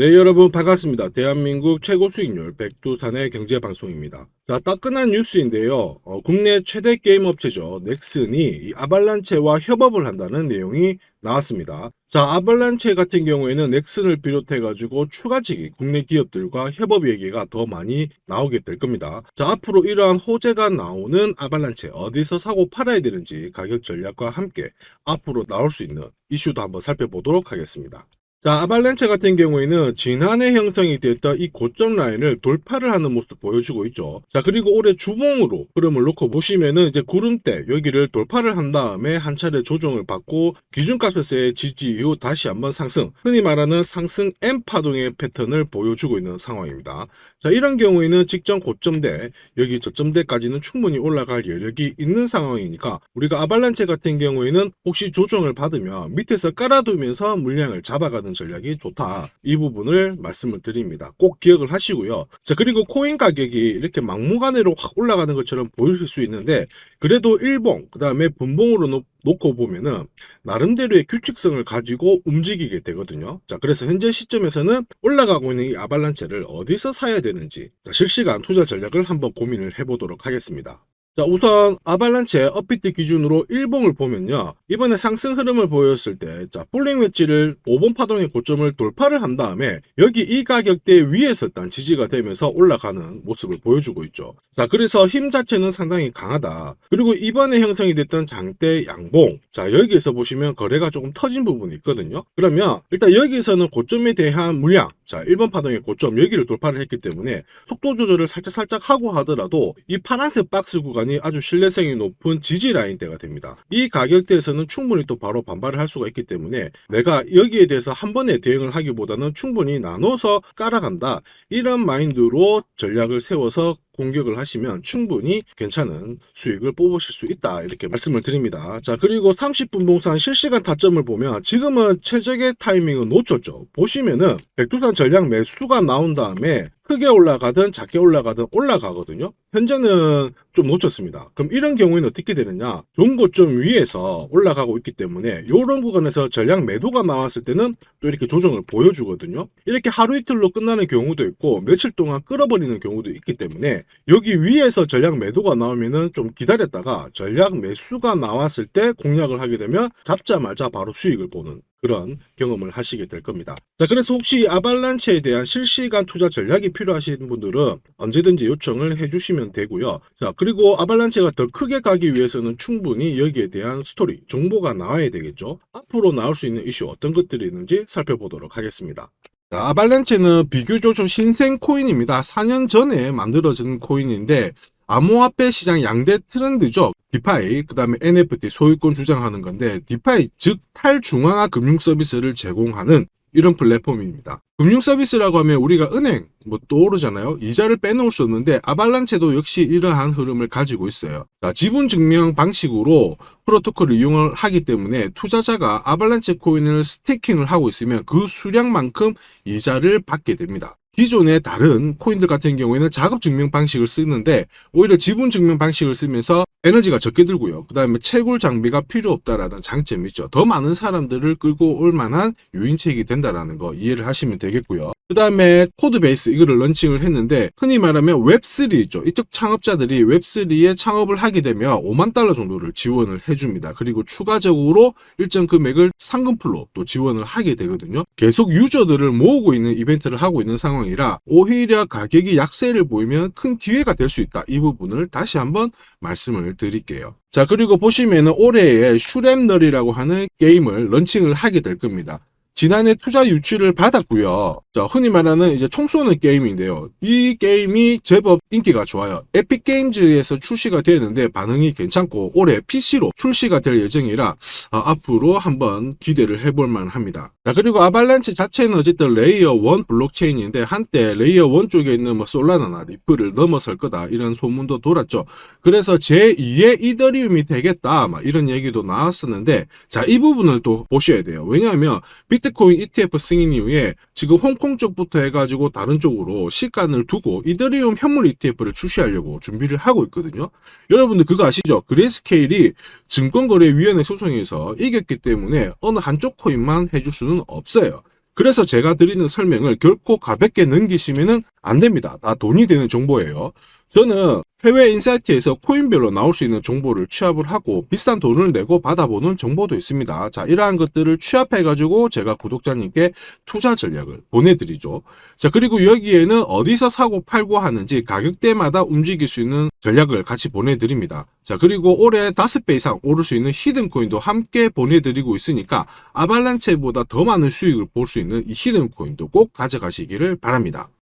네, 여러분 반갑습니다. 대한민국 최고 수익률 백두산의 경제 방송입니다. 자, 따끈한 뉴스인데요. 어, 국내 최대 게임 업체죠. 넥슨이 이 아발란체와 협업을 한다는 내용이 나왔습니다. 자, 아발란체 같은 경우에는 넥슨을 비롯해 가지고 추가적인 국내 기업들과 협업 얘기가 더 많이 나오게 될 겁니다. 자, 앞으로 이러한 호재가 나오는 아발란체 어디서 사고 팔아야 되는지 가격 전략과 함께 앞으로 나올 수 있는 이슈도 한번 살펴보도록 하겠습니다. 자, 아발란체 같은 경우에는 지난해 형성이 됐던 이 고점 라인을 돌파를 하는 모습 보여주고 있죠. 자, 그리고 올해 주봉으로 흐름을 놓고 보시면은 이제 구름대 여기를 돌파를 한 다음에 한 차례 조정을 받고 기준값에서의 지지 이후 다시 한번 상승, 흔히 말하는 상승 M 파동의 패턴을 보여주고 있는 상황입니다. 자, 이런 경우에는 직전 고점대, 여기 저점대까지는 충분히 올라갈 여력이 있는 상황이니까 우리가 아발란체 같은 경우에는 혹시 조정을 받으면 밑에서 깔아두면서 물량을 잡아가는 전략이 좋다. 이 부분을 말씀을 드립니다. 꼭 기억을 하시고요. 자, 그리고 코인 가격이 이렇게 막무가내로 확 올라가는 것처럼 보이실 수 있는데 그래도 일봉, 그 다음에 분봉으로 놓, 놓고 보면은 나름대로의 규칙성을 가지고 움직이게 되거든요. 자, 그래서 현재 시점에서는 올라가고 있는 이 아발란체를 어디서 사야 되는지 자, 실시간 투자 전략을 한번 고민을 해 보도록 하겠습니다. 자, 우선 아발란체 업비트 기준으로 일봉을 보면요. 이번에 상승 흐름을 보였을 때, 자, 볼링 웨지를 5번 파동의 고점을 돌파를 한 다음에 여기 이 가격대 위에서 일단 지지가 되면서 올라가는 모습을 보여주고 있죠. 자, 그래서 힘 자체는 상당히 강하다. 그리고 이번에 형성이 됐던 장대 양봉. 자, 여기에서 보시면 거래가 조금 터진 부분이 있거든요. 그러면 일단 여기에서는 고점에 대한 물량, 자, 1번 파동의 고점 여기를 돌파를 했기 때문에 속도 조절을 살짝 살짝 하고 하더라도 이 파란색 박스 구간이 아주 신뢰성이 높은 지지 라인대가 됩니다. 이 가격대에서는 충분히 또 바로 반발을 할 수가 있기 때문에 내가 여기에 대해서 한 번에 대응을 하기보다는 충분히 나눠서 깔아간다. 이런 마인드로 전략을 세워서 공격을 하시면 충분히 괜찮은 수익을 뽑으실 수 있다. 이렇게 말씀을 드립니다. 자, 그리고 30분 봉산 실시간 타점을 보면 지금은 최적의 타이밍을 놓쳤죠. 보시면은 백두산 전략 매수가 나온 다음에 크게 올라가든 작게 올라가든 올라가거든요. 현재는 좀 놓쳤습니다. 그럼 이런 경우에는 어떻게 되느냐? 좋은 고점 위에서 올라가고 있기 때문에 이런 구간에서 전략 매도가 나왔을 때는 또 이렇게 조정을 보여주거든요. 이렇게 하루 이틀로 끝나는 경우도 있고 며칠 동안 끌어버리는 경우도 있기 때문에 여기 위에서 전략 매도가 나오면은 좀 기다렸다가 전략 매수가 나왔을 때 공략을 하게 되면 잡자마자 바로 수익을 보는 그런 경험을 하시게 될 겁니다. 자, 그래서 혹시 아발란체에 대한 실시간 투자 전략이 필요하신 분들은 언제든지 요청을 해주시면 되고요. 자, 그리고 아발란체가 더 크게 가기 위해서는 충분히 여기에 대한 스토리, 정보가 나와야 되겠죠. 앞으로 나올 수 있는 이슈 어떤 것들이 있는지 살펴보도록 하겠습니다. 자, 아발란체는 비교적 좀 신생 코인입니다. 4년 전에 만들어진 코인인데 암호화폐 시장 양대 트렌드죠. 디파이, 그 다음에 NFT 소유권 주장하는 건데, 디파이, 즉, 탈중앙화 금융 서비스를 제공하는 이런 플랫폼입니다. 금융 서비스라고 하면 우리가 은행 뭐 떠오르잖아요. 이자를 빼놓을 수 없는데 아발란체도 역시 이러한 흐름을 가지고 있어요. 자, 지분 증명 방식으로 프로토콜을 이용을 하기 때문에 투자자가 아발란체 코인을 스테이킹을 하고 있으면 그 수량만큼 이자를 받게 됩니다. 기존의 다른 코인들 같은 경우에는 작업 증명 방식을 쓰는데 오히려 지분 증명 방식을 쓰면서 에너지가 적게 들고요. 그 다음에 채굴 장비가 필요 없다라는 장점이 있죠. 더 많은 사람들을 끌고 올 만한 유인책이 된다라는 거 이해를 하시면 되겠고요. 그 다음에 코드베이스 이거를 런칭을 했는데 흔히 말하면 웹3 있죠. 이쪽 창업자들이 웹3에 창업을 하게 되면 5만 달러 정도를 지원을 해줍니다. 그리고 추가적으로 일정 금액을 상금풀로 또 지원을 하게 되거든요. 계속 유저들을 모으고 있는 이벤트를 하고 있는 상황 이라 오히려 가격이 약세를 보이면 큰 기회가 될 수 있다. 이 부분을 다시 한번 말씀을 드릴게요. 자, 그리고 보시면은 올해에 슈랩널이라고 하는 게임을 런칭을 하게 될 겁니다. 지난해 투자 유치를 받았고요. 자, 흔히 말하는 이제 총 쏘는 게임인데요. 이 게임이 제법 인기가 좋아요. 에픽 게임즈에서 출시가 되는데 반응이 괜찮고 올해 PC로 출시가 될 예정이라 아, 앞으로 한번 기대를 해볼 만합니다. 자, 그리고 아발란치 자체는 어쨌든 레이어 1 블록체인인데 한때 레이어 1 쪽에 있는 뭐 솔라나나 리플을 넘어설 거다 이런 소문도 돌았죠. 그래서 제2의 이더리움이 되겠다 막 이런 얘기도 나왔었는데 자, 이 부분을 또 보셔야 돼요. 왜냐하면 비트코인 ETF 승인 이후에 지금 홍콩 쪽부터 해가지고 다른 쪽으로 시간을 두고 이더리움 현물 ETF를 출시하려고 준비를 하고 있거든요. 여러분들 그거 아시죠? 그레이스케일이 증권거래위원회 소송에서 이겼기 때문에 어느 한쪽 코인만 해줄 수는 없어요. 그래서 제가 드리는 설명을 결코 가볍게 넘기시면은 안 됩니다. 다 돈이 되는 정보예요. 저는 해외 인사이트에서 코인별로 나올 수 있는 정보를 취합을 하고 비싼 돈을 내고 받아보는 정보도 있습니다. 자, 이러한 것들을 취합해가지고 제가 구독자님께 투자 전략을 보내드리죠. 자, 그리고 여기에는 어디서 사고 팔고 하는지 가격대마다 움직일 수 있는 전략을 같이 보내드립니다. 자, 그리고 올해 5배 이상 오를 수 있는 히든 코인도 함께 보내드리고 있으니까 아발란체보다 더 많은 수익을 볼 수 있는 이 히든 코인도 꼭 가져가시기를 바랍니다.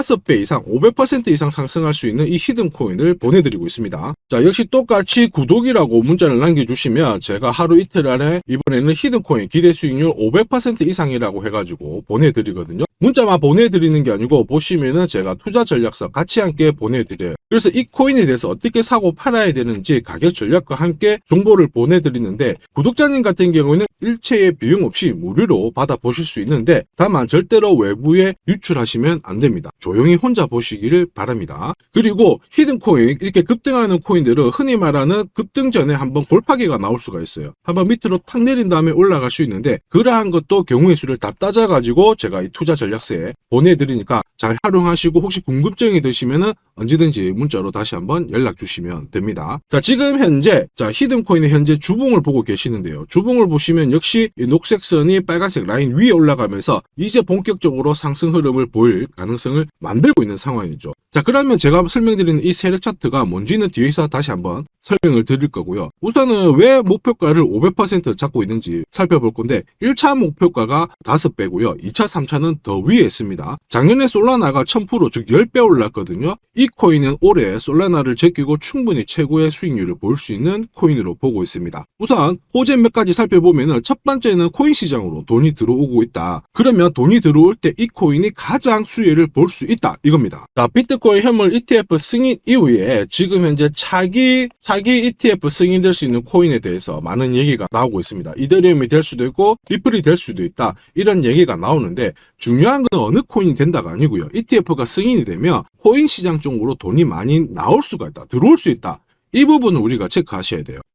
5배 이상, 500% 이상 상승할 수 있는 이 히든 코인을 보내드리고 있습니다. 자, 역시 똑같이 구독이라고 문자를 남겨주시면 제가 하루 이틀 안에 이번에는 히든 코인 기대 수익률 500% 이상이라고 해가지고 보내드리거든요. 문자만 보내드리는 게 아니고 보시면은 제가 투자 전략서 같이 함께 보내드려요. 그래서 이 코인에 대해서 어떻게 사고 팔아야 되는지 가격 전략과 함께 정보를 보내드리는데 구독자님 같은 경우에는 일체의 비용 없이 무료로 받아보실 수 있는데 다만 절대로 외부에 유출하시면 안 됩니다. 조용히 혼자 보시기를 바랍니다. 그리고 히든 코인 이렇게 급등하는 코인들은 흔히 말하는 급등 전에 한번 골파기가 나올 수가 있어요. 한번 밑으로 탁 내린 다음에 올라갈 수 있는데 그러한 것도 경우의 수를 다 따져가지고 제가 이 투자 전략서에 보내드리니까 잘 활용하시고 혹시 궁금증이 드시면은 언제든지 문자로 다시 한번 연락 주시면 됩니다. 자, 지금 현재 자, 히든 코인의 현재 주봉을 보고 계시는데요. 주봉을 보시면 역시 이 녹색 선이 빨간색 라인 위에 올라가면서 이제 본격적으로 상승 흐름을 보일 가능성을 만들고 있는 상황이죠. 자, 그러면 제가 설명드리는 이 세력 차트가 뭔지는 뒤에서 다시 한번 설명을 드릴 거고요. 우선은 왜 목표가를 500% 잡고 있는지 살펴볼 건데 1차 목표가가 5배고요. 2차, 3차는 더 위에 있습니다. 작년에 솔라나가 1000%, 즉 10배 올랐거든요. 이 코인은 올해 솔라나를 제끼고 충분히 최고의 수익률을 볼 수 있는 코인으로 보고 있습니다. 우선 호재 몇 가지 살펴보면은 첫 번째는 코인 시장으로 돈이 들어오고 있다. 그러면 돈이 들어올 때 이 코인이 가장 수혜를 볼수 있다. 이겁니다. 자, 비트코인 현물 ETF 승인 이후에 지금 현재 차기 차기 ETF 승인될 수 있는 코인에 대해서 많은 얘기가 나오고 있습니다. 이더리움이 될 수도 있고 리플이 될 수도 있다. 이런 얘기가 나오는데 중요한 건 어느 코인이 된다가 아니고요. ETF가 승인이 되면 코인 시장 쪽으로 돈이 많이 나올 수가 있다. 들어올 수 있다. 이 부분은 우리가 체크하셔야 돼요.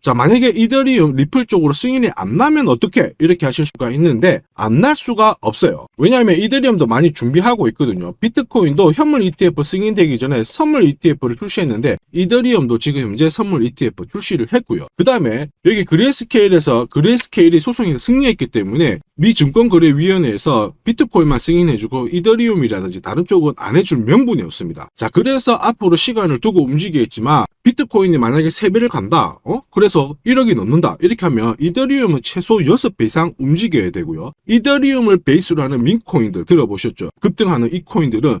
자, 만약에 이더리움 리플 쪽으로 승인이 안 나면 어떻게 이렇게 하실 수가 있는데 안 날 수가 없어요. 왜냐하면 이더리움도 많이 준비하고 있거든요. 비트코인도 현물 ETF 승인되기 전에 선물 ETF를 출시했는데 이더리움도 지금 현재 선물 ETF 출시를 했고요. 그 다음에 여기 그레이스케일에서 그레이스케일이 소송에서 승리했기 때문에 미 증권거래위원회에서 비트코인만 승인해주고 이더리움이라든지 다른 쪽은 안 해줄 명분이 없습니다. 자, 그래서 앞으로 시간을 두고 움직이겠지만 비트코인이 만약에 3배를 간다. 어? 그래서 1억이 넘는다. 이렇게 하면 이더리움은 최소 6배 이상 움직여야 되고요. 이더리움을 베이스로 하는 민코인들 들어보셨죠? 급등하는 이 코인들은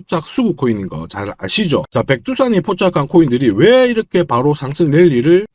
수급 코인인 거 잘 아시죠? 자, 백두산이 포착한 코인들이 왜 이렇게 바로 상승 랠리를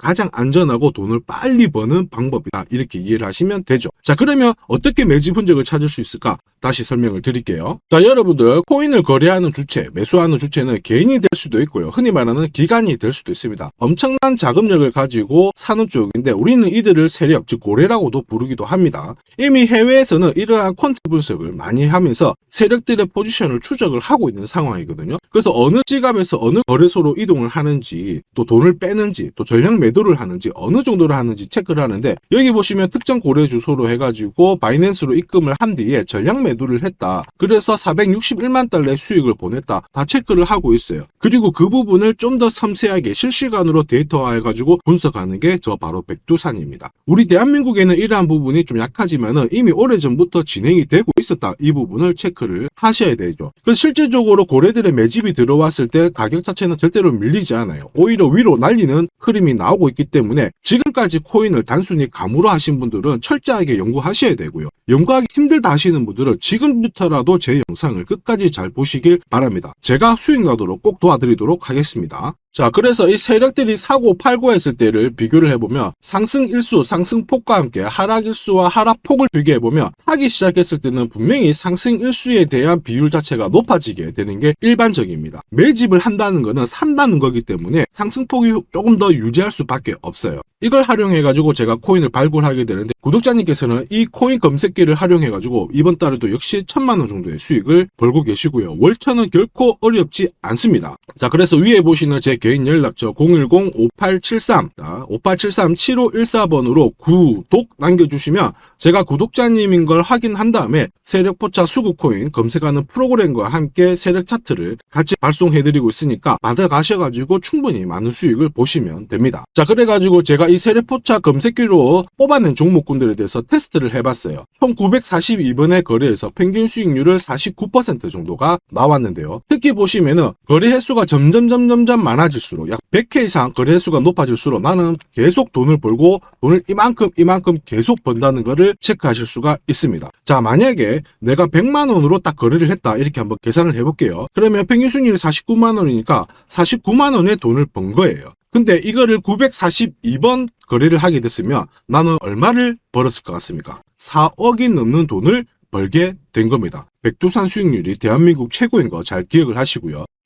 가장 안전하고 돈을 빨리 버는 방법이다. 이렇게 이해를 하시면 되죠. 자, 그러면 어떻게 매집 흔적을 찾을 수 있을까? 다시 설명을 드릴게요. 자, 여러분들 코인을 거래하는 주체, 매수하는 주체는 개인이 될 수도 있고요. 흔히 말하는 기관이 될 수도 있습니다. 엄청난 자금력을 가지고 사는 쪽인데 우리는 이들을 세력, 즉 고래라고도 부르기도 합니다. 이미 해외에서는 이러한 퀀트 분석을 많이 하면서 세력들의 포지션을 추적을 하고 있는 상황이거든요. 그래서 어느 지갑에서 어느 거래소로 이동을 하는지, 또 돈을 빼는지, 또 전략 매 도를 하는지, 어느 정도를 하는지 체크를 하는데 여기 보시면 특정 거래 주소로 해가지고 바이낸스로 입금을 한 뒤에 전략 매도를 했다. 그래서 461만 달러의 수익을 보냈다. 다 체크를 하고 있어요. 그리고 그 부분을 좀 더 섬세하게 실시간으로 데이터화해가지고 분석하는 게 저 바로 백두산입니다. 우리 대한민국에는 이러한 부분이 좀 약하지만은 이미 오래전부터 진행이 되고 있었다. 이 부분을 체크를 하셔야 되죠. 실질적으로 고래들의 매집이 들어왔을 때 가격 자체는 절대로 밀리지 않아요. 오히려 위로 날리는 흐름이 나오고 있기 때문에 지금까지 코인을 단순히 감으로 하신 분들은 철저하게 연구하셔야 되고요. 연구하기 힘들다 하시는 분들은 지금부터라도 제 영상을 끝까지 잘 보시길 바랍니다. 제가 수익 나도록 꼭 도와드리도록 하겠습니다. 자, 그래서 이 세력들이 사고 팔고 했을 때를 비교를 해보면 상승 일수, 상승폭과 함께 하락 일수와 하락폭을 비교해보면 사기 시작했을 때는 분명히 상승 일수에 대한 비율 자체가 높아지게 되는 게 일반적입니다. 매집을 한다는 것은 산다는 거기 때문에 상승폭이 조금 더 유지할 수밖에 없어요. 이걸 활용해가지고 제가 코인을 발굴하게 되는데 구독자님께서는 이 코인 검색기를 활용해가지고 이번 달에도 역시 천만 원 정도의 수익을 벌고 계시고요. 월천은 결코 어렵지 않습니다. 자, 그래서 위에 보시는 제 개인 연락처 010-5873, 5873-7514번으로 구독 남겨주시면 제가 구독자님인 걸 확인한 다음에 세력포차 수급코인 검색하는 프로그램과 함께 세력 차트를 같이 발송해드리고 있으니까 받아가셔가지고 충분히 많은 수익을 보시면 됩니다. 자, 그래가지고 제가 이 세력포차 검색기로 뽑아낸 종목군들에 대해서 테스트를 해봤어요. 총 942번의 거래에서 평균 수익률을 49% 정도가 나왔는데요. 특히 보시면은 거래 횟수가 점점 점점점 많아 질수록 약 100회 이상 거래 횟수가 높아질수록 나는 계속 돈을 벌고 돈을 이만큼 이만큼 계속 번다는 거를 체크하실 수가 있습니다. 자, 만약에 내가 100만 원으로 딱 거래를 했다. 이렇게 한번 계산을 해볼게요. 그러면 평균 수익률이 49만 원이니까 49만 원의 돈을 번 거예요. 근데 이거를 942번 거래를 하게 됐으면 나는 얼마를 벌었을 것 같습니까? 4억이 넘는 돈을 벌게 된 겁니다. 백두산 수익률이 대한민국 최고인 거 잘 기억을 하시고요.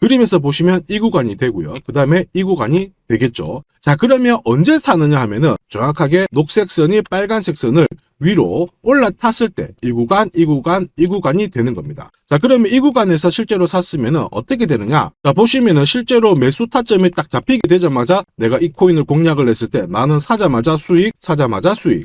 그림에서 보시면 이 구간이 되고요. 그 다음에 이 구간이 되겠죠. 자, 그러면 언제 사느냐 하면은 정확하게 녹색 선이 빨간색 선을 위로 올라탔을 때 이 구간, 이 구간, 이 구간이 되는 겁니다. 자, 그러면 이 구간에서 실제로 샀으면은 어떻게 되느냐? 자, 보시면은 실제로 매수 타점이 딱 잡히게 되자마자 내가 이 코인을 공략을 했을 때 나는 사자마자 수익, 사자마자 수익.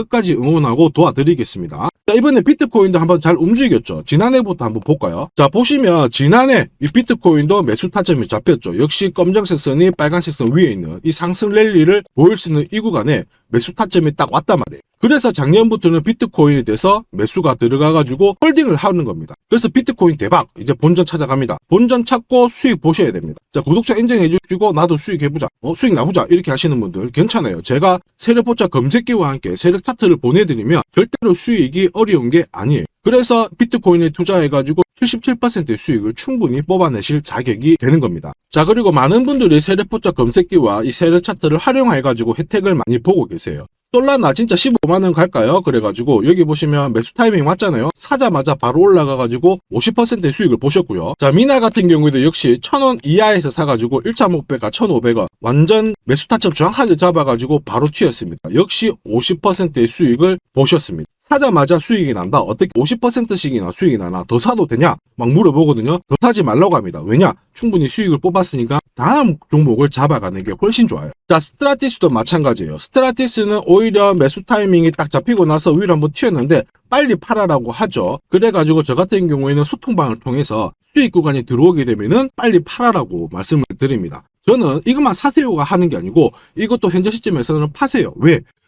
끝까지 응원하고 도와드리겠습니다. 자, 이번에 비트코인도 한번 잘 움직였죠. 지난해부터 한번 볼까요? 자, 보시면 지난해 이 비트코인도 매수 타점이 잡혔죠. 역시 검정색 선이 빨간색 선 위에 있는 이 상승 랠리를 보일 수 있는 이 구간에 매수 타점이 딱 왔단 말이에요. 그래서 작년부터는 비트코인에 대해서 매수가 들어가가지고 홀딩을 하는 겁니다. 그래서 비트코인 대박! 이제 본전 찾아갑니다. 본전 찾고 수익 보셔야 됩니다. 자, 구독자 인정해주시고 나도 수익 해보자. 어, 수익 나보자. 이렇게 하시는 분들 괜찮아요. 제가 세력포차 검색기와 함께 세력 차트를 보내드리면 절대로 수익이 어려운 게 아니에요. 그래서 비트코인에 투자해가지고 77%의 수익을 충분히 뽑아내실 자격이 되는 겁니다. 자, 그리고 많은 분들이 세력포차 검색기와 이 세력 차트를 활용해가지고 혜택을 많이 보고 계세요. 솔라나 진짜 15만원 갈까요? 그래가지고 여기 보시면 매수 타이밍 맞잖아요. 사자마자 바로 올라가가지고 50%의 수익을 보셨고요. 자 미나 같은 경우에도 역시 1000원 이하에서 사가지고 1차 목표가 1500원 완전 매수 타점 정확하게 잡아가지고 바로 튀었습니다. 역시 50%의 수익을 보셨습니다. 사자마자 수익이 난다. 어떻게 50%씩이나 수익이 나나 더 사도 되냐? 막 물어보거든요. 더 사지 말라고 합니다. 왜냐? 충분히 수익을 뽑았으니까 다음 종목을 잡아가는 게 훨씬 좋아요. 자, 스트라티스도 마찬가지예요. 스트라티스는 오 히려 매수 타이밍이 딱 잡히고 나서 위로 한번 튀었는데 빨리 팔아라고 하죠. 그래가지고 저 같은 경우에는 소통방을 통해서 수익 구간이 들어오게 되면은 빨리 팔아라고 말씀을 드립니다. 저는 이것만 사세요가 하는 게 아니고 이것도 현재 시점에서는 파세요. 왜?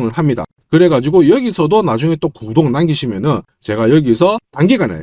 을 합니다. 그래가지고 여기서도 나중에 또 구독 남기시면은 제가 여기서 단기간에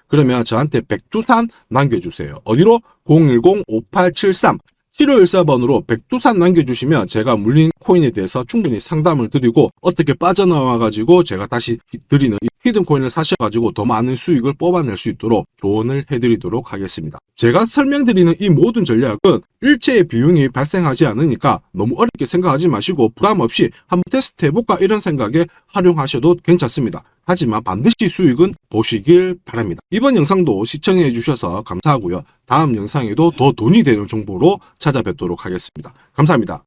그러면 저한테 백두산 남겨주세요. 어디로? 010-5873 7514번으로 백두산 남겨주시면 제가 물린 코인에 대해서 충분히 상담을 드리고 어떻게 빠져나와가지고 제가 다시 드리는 이 히든 코인을 사셔가지고 더 많은 수익을 뽑아낼 수 있도록 조언을 해드리도록 하겠습니다. 제가 설명드리는 이 모든 전략은 일체의 비용이 발생하지 않으니까 너무 어렵게 생각하지 마시고 부담 없이 한번 테스트 해볼까 이런 생각에 활용하셔도 괜찮습니다. 하지만 반드시 수익은 보시길 바랍니다. 이번 영상도 시청해 주셔서 감사하고요. 다음 영상에도 더 돈이 되는 정보로 찾아뵙도록 하겠습니다. 감사합니다.